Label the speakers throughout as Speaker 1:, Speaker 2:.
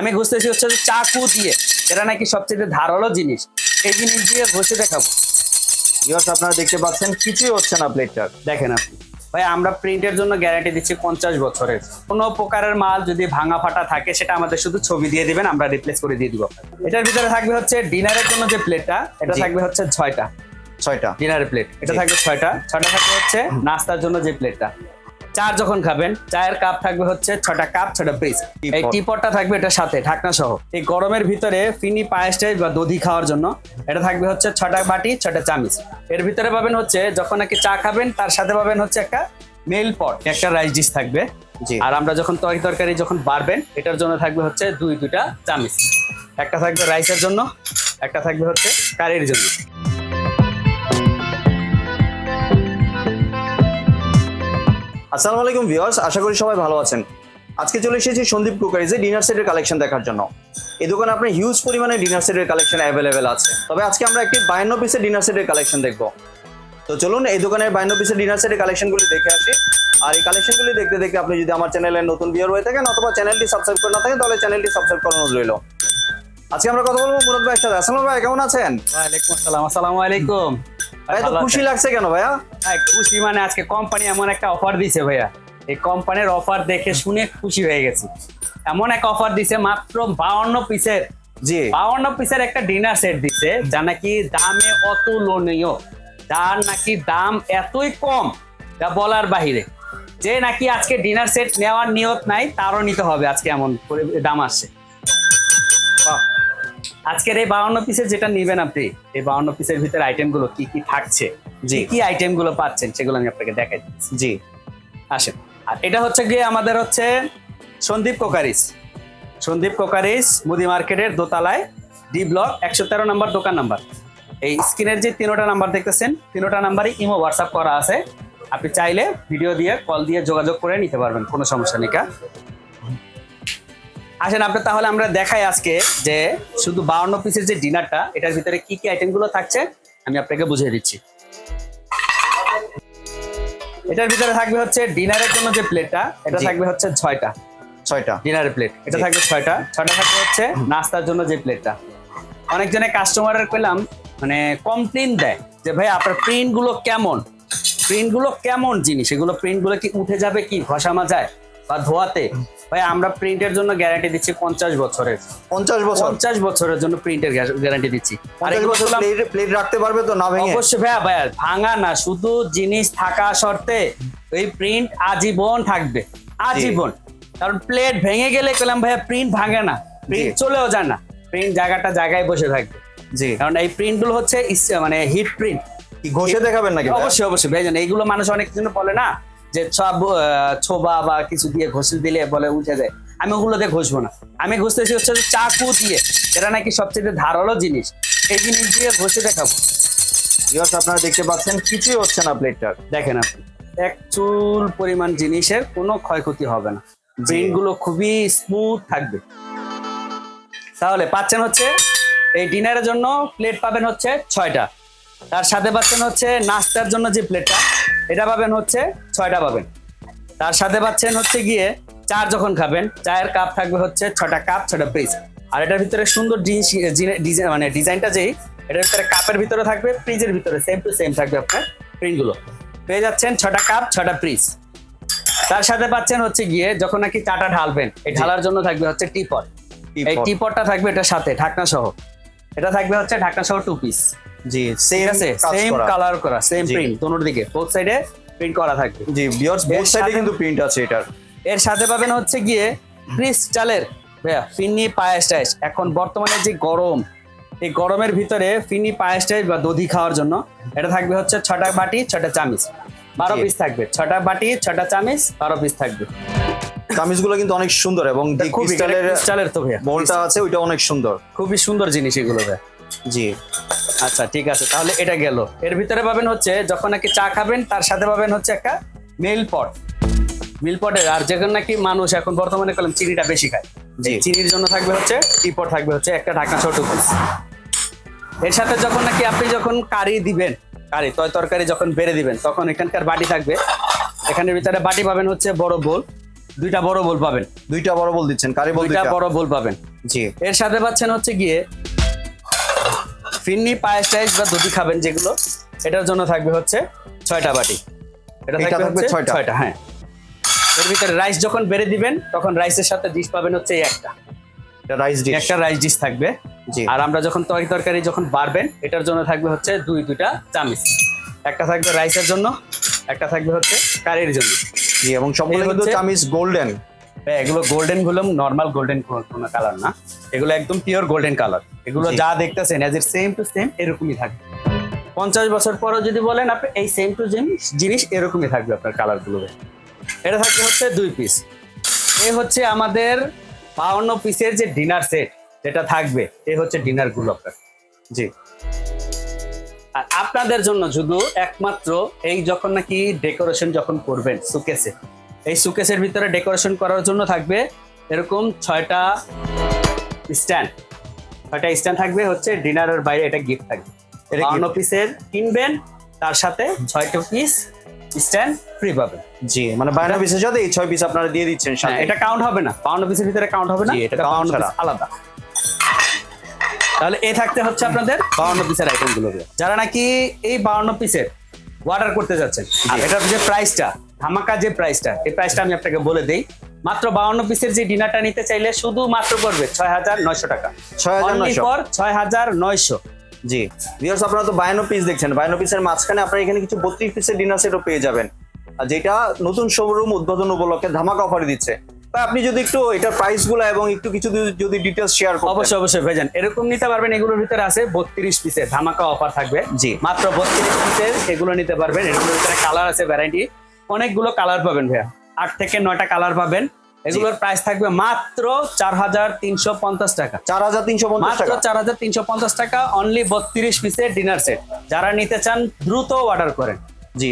Speaker 1: আমি ঘষতেছি হচ্ছে যে চাকু দিয়ে এটা নাকি সবচেয়ে ধারালো জিনিস। এই জিনিস দিয়ে ঘষে দেখাবো।
Speaker 2: ভিউয়ার্স আপনারা দেখতে পাচ্ছেন কিছুই হচ্ছে না প্লেটটার
Speaker 1: দেখেন আপনি। ভাই আমরা প্রিন্টের জন্য গ্যারান্টি দিচ্ছি পঞ্চাশ বছরের। কোনো প্রকারের মাল যদি ভাঙা ফাটা থাকে সেটা আমাদের শুধু ছবি দিয়ে দিবেন আমরা রিপ্লেস করে দিয়ে দিব এটার ভিতরে থাকবে হচ্ছে ডিনারের জন্য যে প্লেটটা এটা থাকবে হচ্ছে ছয়টা।
Speaker 2: ছয়টা।
Speaker 1: ডিনারের প্লেট এটা থাকবে ছয়টা। ছয়টা থাকবে হচ্ছে নাস্তার জন্য যে প্লেটটা চা যখন খাবেন চায়ের কাপ থাকবে হচ্ছে ছটা কাপ ছটা পিস এই টিপটটা থাকবে এটার সাথে ঢাকনা সহ। এই গরমের ভিতরে ফিনি পায়েসটাই বা দধি খাওয়ার জন্য এটা থাকবে হচ্ছে ছটা বাটি ছটা চামিচ। এর ভিতরে পাবেন হচ্ছে যখন নাকি চা খাবেন তার সাথে পাবেন হচ্ছে একটা মেল পট একটা রাইস ডিশ থাকবে।
Speaker 2: জি।
Speaker 1: আর আমরা যখন তরকারি তরকারি যখন বাড়বেন এটার জন্য থাকবে হচ্ছে দুই দুইটা চামিচ। একটা থাকবে রাইসের জন্য একটা থাকবে হচ্ছে কারির জন্য।
Speaker 2: আসসালামু আলাইকুম ভিউয়ার্স, আশা করি সবাই ভালো আছেন। আজকে চলে এসেছি সন্দীপ কুকারিজে ডিনার সেটের কালেকশন দেখার জন্য। এই দোকানে আপনার হিউজ পরিমাণে ডিনার সেটের কালেকশন অ্যাভেলেবেল আছে। তবে আজকে আমরা একটি বায়ান্ন পিসের ডিনার সেটের কালেকশন দেখব। তো চলুন, এই দোকানের বায়ান্ন পিসের ডিনার সেটের কালেকশনগুলি দেখে আসি। আর এই কালেকশনগুলি দেখতে দেখতে আপনি যদি আমার চ্যানেলের নতুন ভিউয়ার হয়ে থাকেন অথবা চ্যানেলটি সাবস্ক্রাইব করে না থাকেন, তাহলে চ্যানেলটি সাবস্ক্রাইব করানো রইল। আজকে আমরা কথা বলব মুরাদ ভাইয়ের সাথে। আসসালাম ভাই, কেমন আছেন?
Speaker 1: ওয়ালাইকুম আসসালাম। আসসালামু আলাইকুম।
Speaker 2: ভাই তো খুশি লাগছে কেন ভাইয়া?
Speaker 1: ভাই, খুশি মানে আজকে কোম্পানি এমন একটা অফার দিছে ভাইয়া। এই কোম্পানির অফার দেখে শুনে খুশি হয়ে গেছি। এমন এক অফার দিছে মাত্র বাউন্ন পিসের।
Speaker 2: জি।
Speaker 1: বাউন্ন পিসের একটা ডিনার সেট দিছে যা নাকি দামে অতুলনীয়। যার নাকি দাম এতই কম যা বলার বাহিরে। যে নাকি আজকে ডিনার সেট নেওয়ার নিয়ত নাই তারও নিতে হবে আজকে এমন দাম আসছে। আজকের এই বাউন্ন পিসের যেটা নিবেন আপনি এই বাউন্ন পিসের ভিতরে আইটেমগুলো কি কি থাকছে
Speaker 2: জি।
Speaker 1: কি কি আইটেমগুলো পাচ্ছেন সেগুলো আমি আপনাকে দেখাই দিচ্ছি।
Speaker 2: জি।
Speaker 1: আসেন। আর এটা হচ্ছে গিয়ে আমাদের হচ্ছে সন্দীপ কোকারিস। সন্দীপ কোকারিস মুদি মার্কেটের দোতলায় ডি ব্লক একশো তেরো নাম্বার দোকান নাম্বার। এই স্ক্রিনের যে তিনোটা নাম্বার দেখতেছেন তিনোটা নাম্বারই ইমো হোয়াটসঅ্যাপ করা আছে। আপনি চাইলে ভিডিও দিয়ে কল দিয়ে যোগাযোগ করে নিতে পারবেন কোনো সমস্যা নেই কা? আসেন আপনার তাহলে আমরা দেখাই আজকে যে শুধু বাউন্ন পিসের যে ডিনারটা এটার ভিতরে কি কি আইটেমগুলো থাকছে আমি আপনাকে বুঝিয়ে দিচ্ছি। এটার ভিতরে থাকবে হচ্ছে ডিনারের জন্য যে প্লেটটা এটা থাকবে হচ্ছে ছয়টা।
Speaker 2: ছয়টা।
Speaker 1: ডিনারের প্লেট এটা থাকবে ছয়টা। ছয়টা থাকবে হচ্ছে নাস্তার জন্য যে প্লেটটা অনেকজনে কাস্টমারের পেলাম মানে কমপ্লেন দেয় যে ভাই আপনার প্রিন্টগুলো কেমন? প্রিন্টগুলো কেমন জিনিস? এগুলো প্রিন্টগুলো কি উঠে যাবে কি? ঘষা মাজায়? বা ধোয়াতে? ভাই আমরা প্রিন্টের জন্য গ্যারান্টি দিচ্ছি পঞ্চাশ বছরের।
Speaker 2: পঞ্চাশ বছর?
Speaker 1: পঞ্চাশ বছরের জন্য প্রিন্টের গ্যারান্টি দিচ্ছি। আর
Speaker 2: বছর প্লেট রাখতে পারবে তো না ভেঙে?
Speaker 1: অবশ্যই ভাইয়া ভাইয়া ভাঙা না শুধু জিনিস থাকা শর্তে এই প্রিন্ট আজীবন থাকবে আজীবন। কারণ প্লেট ভেঙে গেলে পেলাম ভাইয়া প্রিন্ট ভাঙে না প্রিন্ট চলেও যায় না প্রিন্ট জায়গাটা জায়গায় বসে থাকবে।
Speaker 2: জি।
Speaker 1: কারণ এই প্রিন্টগুলো হচ্ছে মানে হিট প্রিন্ট
Speaker 2: কি ঘষে দেখাবেন নাকি
Speaker 1: অবশ্যই অবশ্যই ভাইজান এইগুলো মানুষ অনেক কিছু বলে না যে ছোবা বা কিছু দিয়ে ঘষে দিলে বলে উঠে যায়। আমি ওগুলো দিয়ে ঘষবো না। আমি ঘষতেছি হচ্ছে যে চাকু দিয়ে। এটা নাকি সবচেয়ে ধারালো জিনিস। এই জিনিস দিয়ে ঘষে দেখাবো।
Speaker 2: ভিউয়ার্স আপনারা দেখতে পাচ্ছেন কিছুই হচ্ছে না প্লেটটার
Speaker 1: দেখেন আপনি এক চুল পরিমাণ জিনিসের কোনো ক্ষয়ক্ষতি হবে না। প্রিন্টগুলো খুবই স্মুথ থাকবে। তাহলে পাচ্ছেন হচ্ছে এই ডিনারের জন্য প্লেট পাবেন হচ্ছে ছয়টা। তার সাথে পাচ্ছেন হচ্ছে নাস্তার জন্য যে প্লেটটা এটা পাবেন হচ্ছে ছয়টা পাবেন। তার সাথে পাচ্ছেন হচ্ছে গিয়ে চার যখন খাবেন চায়ের কাপ থাকবে হচ্ছে ছটা কাপ ছটা পিস আর এটার ভিতরে সুন্দর মানে ডিজাইনটা যেই এটার ভিতরে কাপের ভিতরে থাকবে ফ্রিজের ভিতরে সেম টু সেম থাকবে আপনার প্রিন্টগুলো পেয়ে যাচ্ছেন ছটা কাপ ছটা পিস তার সাথে পাচ্ছেন হচ্ছে গিয়ে যখন নাকি চাটা ঢালবেন এই ঢালার জন্য থাকবে হচ্ছে টিপট এই। টিপটটা থাকবে এটার সাথে ঢাকনা সহ। এটা থাকবে হচ্ছে ঢাকনা সহ টু পিস
Speaker 2: জি সেম
Speaker 1: আছে সেম কালার করা। সেম প্রিন্ট দোনোর দিকে। বোথ সাইডে প্রিন্ট করা থাকবে।
Speaker 2: জি ভিউয়ার্স বোথ সাইডে কিন্তু প্রিন্ট আছে এটার।
Speaker 1: এর সাথে পাবেন হচ্ছে গিয়ে ক্রিস্টালের ভাইয়া ফিনি পায়েস টায়েস এখন বর্তমানে যে গরম এই গরমের ভিতরে ফিনি পায়েস টাইস বা দধি খাওয়ার জন্য এটা থাকবে হচ্ছে ছটা বাটি ছটা চামিচ। বারো পিস থাকবে। ছটা বাটি ছটা চামিচ বারো পিস থাকবে।
Speaker 2: কামিজগুলো কিন্তু অনেক সুন্দর এবং যে ক্রিস্টালের
Speaker 1: ক্রিস্টালের তো ভাইয়া।
Speaker 2: বোলটা আছে ওইটা অনেক সুন্দর।
Speaker 1: খুবই সুন্দর জিনিস এগুলো
Speaker 2: জি।
Speaker 1: আচ্ছা ঠিক আছে তাহলে এটা গেল। এর ভিতরে পাবেন হচ্ছে যখন নাকি চা খাবেন তার সাথে পাবেন হচ্ছে একটা মিল পট মিল পটের আর যেখানে নাকি মানুষ এখন বর্তমানে কলম চিনিটা বেশি খায়।
Speaker 2: জি।
Speaker 1: চিনির জন্য থাকবে হচ্ছে টিপট থাকবে হচ্ছে একটা ঢাকনা ছোট এর সাথে যখন নাকি আপনি যখন কারি দিবেন কারি তয় তরকারি যখন বেড়ে দিবেন তখন এখানকার বাটি থাকবে। এখানের ভিতরে বাটি পাবেন হচ্ছে বড় বোল। দুইটা বড় বল পাবেন।
Speaker 2: দুইটা বড় বল দিচ্ছেন কারি বল
Speaker 1: দুইটা বড় বল পাবেন।
Speaker 2: জি।
Speaker 1: এর সাথে পাচ্ছেন হচ্ছে গিয়ে ফিন্নি পায়েস টাইস বা দুধি খাবেন যেগুলো এটার জন্য থাকবে হচ্ছে ছয়টা বাটি। এটা থাকবে
Speaker 2: ছয়টা।
Speaker 1: ছয়টা হ্যাঁ। এর ভিতরে রাইস যখন বেড়ে দিবেন তখন রাইসের সাথে ডিশ পাবেন হচ্ছে এই একটা।
Speaker 2: রাইস ডিশ
Speaker 1: একটা রাইস ডিশ থাকবে।
Speaker 2: জি।
Speaker 1: আর আমরা যখন তরকারি যখন বাড়বেন এটার জন্য থাকবে হচ্ছে দুই দুইটা চামিচ। একটা থাকবে রাইসের জন্য একটা থাকবে হচ্ছে কারির জন্য
Speaker 2: জি এবং সম্পূর্ণ কিন্তু চামিজ গোল্ডেন
Speaker 1: হ্যাঁ, এগুলো গোল্ডেনগুলো নর্মাল গোল্ডেন কোনো কালার না। এগুলো একদম পিওর গোল্ডেন কালার এগুলো। যা দেখতেছেন এজ এর সেম টু সেম এরকমই থাকবে। পঞ্চাশ বছর পরও যদি বলেন আপনি এই সেম টু জিনিস জিনিস এরকমই থাকবে আপনার কালারগুলো এটা থাকবে হচ্ছে দুই পিস এ হচ্ছে আমাদের বাউন্ন পিসের যে ডিনার সেট যেটা থাকবে এ হচ্ছে ডিনারগুলো আপনার।
Speaker 2: জি।
Speaker 1: আর আপনাদের জন্য শুধু একমাত্র এই যখন নাকি ডেকোরেশন যখন করবেন সুকেসে এই সুকেসের ভিতরে ডেকোরেশন করার জন্য থাকবে এরকম ছয়টা স্ট্যান্ড। ছয়টা স্ট্যান্ড থাকবে হচ্ছে ডিনারের বাইরে এটা গিফট থাকবে। বাউন্ন পিসের কিনবেন তার সাথে ছয়টা পিস স্ট্যান্ড ফ্রি পাবেন।
Speaker 2: জি মানে বায়না পিসের সাথে এই ছয় পিস আপনারা দিয়ে দিচ্ছেন
Speaker 1: হ্যাঁ, এটা কাউন্ট হবে না। বাউন্ন পিসের ভিতরে কাউন্ট হবে না।
Speaker 2: এটা
Speaker 1: বাউন্ন। পিস আলাদা। তাহলে এ থাকতে হচ্ছে আপনাদের বাউন্ন পিসের আইটেমগুলো যারা নাকি এই বাউন্ন পিসের অর্ডার করতে যাচ্ছেন আর এটার যে প্রাইসটা ধামাকা যে প্রাইসটা এই প্রাইসটা আমি আপনাকে বলে দেই। মাত্র বাউন্ন পিসের যে ডিনারটা নিতে চাইলে শুধু মাত্র পড়বে ছয় হাজার নয়শো টাকা।
Speaker 2: 6,900
Speaker 1: ফর ছয় হাজার নয়শো।
Speaker 2: জি। ভিউয়ার্স আপনারা তো বায়ানো পিস দেখছেন। বায়ানো পিসের মাঝখানে আপনারা এখানে কিছু বত্রিশ পিসের ডিনার সেটও পেয়ে যাবেন। আর যেটা নতুন শোরুম উদ্বোধন উপলক্ষে ধামাকা অফার দিচ্ছে। তাই আপনি যদি একটু এটার প্রাইসগুলো এবং একটু কিছু যদি- ডিটেলস শেয়ার করতেন।
Speaker 1: অবশ্যই অবশ্যই ভাইজান। এরকম নিতে পারবেন এগুলোর ভিতরে আছে বত্রিশ পিসের ধামাকা অফার থাকবে।
Speaker 2: জি।
Speaker 1: মাত্র বত্রিশ পিসের এগুলো নিতে পারবেন। এগুলোর ভিতরে কালার আছে ভ্যারাইটি অনেকগুলো কালার পাবেন ভাইয়া। আট থেকে নয়টা কালার পাবেন। এগুলোর প্রাইস থাকবে মাত্র চার হাজার তিনশো পঞ্চাশ টাকা।
Speaker 2: চার হাজার তিনশো
Speaker 1: মাত্র চার হাজার তিনশো পঞ্চাশ টাকা অনলি বত্রিশ পিসের ডিনার সেট যারা নিতে চান দ্রুত অর্ডার করেন।
Speaker 2: জি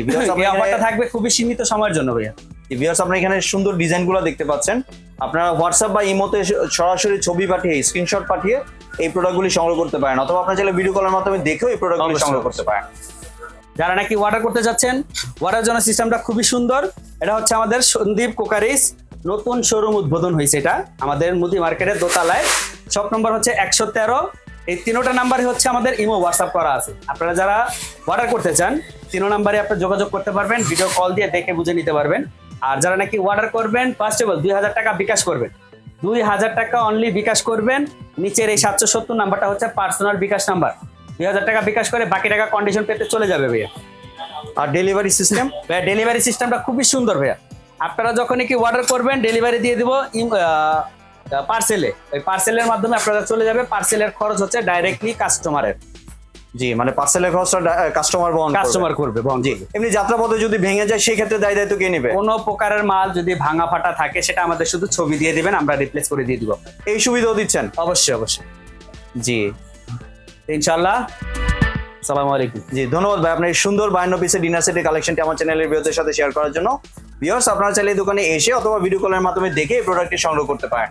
Speaker 1: অফারটা থাকবে খুবই সীমিত সময়ের জন্য ভাইয়া।
Speaker 2: ভিউয়ার্স আপনারা এখানে সুন্দর ডিজাইনগুলো দেখতে পাচ্ছেন। আপনারা হোয়াটসঅ্যাপ বা ইমোতে সরাসরি ছবি পাঠিয়ে স্ক্রিনশট পাঠিয়ে এই প্রোডাক্টগুলি সংগ্রহ করতে পারেন অথবা আপনারা চাইলে ভিডিও কলের মাধ্যমে দেখেও এই প্রোডাক্টগুলি সংগ্রহ করতে পারেন।
Speaker 1: যারা নাকি অর্ডার করতে যাচ্ছেন অর্ডার জন্য সিস্টেমটা খুবই সুন্দর। এটা হচ্ছে আমাদের সন্দীপ কোকারিস। নতুন শোরুম উদ্বোধন হয়েছে এটা আমাদের মুদি মার্কেটের দোতলায়। শপ নম্বর হচ্ছে একশো তেরো। এই তিনোটা নাম্বারে হচ্ছে আমাদের ইমো হোয়াটসঅ্যাপ করা আছে। আপনারা যারা অর্ডার করতে চান তিনো নাম্বারে আপনারা যোগাযোগ করতে পারবেন ভিডিও কল দিয়ে দেখে বুঝে নিতে পারবেন। আর যারা নাকি অর্ডার করবেন ফার্স্ট অফ অল দুই হাজার টাকা বিকাশ করবেন। দুই হাজার টাকা অনলি বিকাশ করবেন। নিচের এই সাতশো সত্তর নাম্বারটা হচ্ছে পার্সোনাল বিকাশ নাম্বার। দুই হাজার টাকা বিকাশ করে বাকি টাকা কন্ডিশন পেতে চলে যাবে ভাইয়া।
Speaker 2: আর ডেলিভারি সিস্টেম
Speaker 1: ভাইয়া ডেলিভারি সিস্টেমটা খুবই সুন্দর ভাইয়া। আপনারা যখনই কি অর্ডার করবেন ডেলিভারি দিয়ে দিব পার্সেলে ওই পার্সেলের মাধ্যমে আপনারা চলে যাবে। পার্সেলের খরচ হচ্ছে ডাইরেক্টলি কাস্টমারের
Speaker 2: জি মানে পার্সেলের খরচটা কাস্টমার বহন
Speaker 1: কাস্টমার করবে বহন
Speaker 2: জি। এমনি যাত্রাপথে যদি ভেঙে যায় সেই ক্ষেত্রে দায় দায়িত্ব কে নেবে?
Speaker 1: কোনো প্রকারের মাল যদি ভাঙা ফাটা থাকে সেটা আমাদের শুধু ছবি দিয়ে দিবেন আমরা রিপ্লেস করে দিয়ে দিব।
Speaker 2: এই সুবিধাও দিচ্ছেন?
Speaker 1: অবশ্যই অবশ্যই।
Speaker 2: জি।
Speaker 1: ইনশাল্লাহ সালামু আলাইকুম।
Speaker 2: জি ধন্যবাদ ভাই আপনার এই সুন্দর বায়ান্ন পিসের ডিনার সেটের কালেকশনটি আমার চ্যানেলের ভিউদের সাথে শেয়ার করার জন্য। ভিউয়ার্স আপনারা চাইলে দোকানে এসে অথবা ভিডিও কলের মাধ্যমে দেখে এই প্রোডাক্টটি সংগ্রহ করতে পারেন।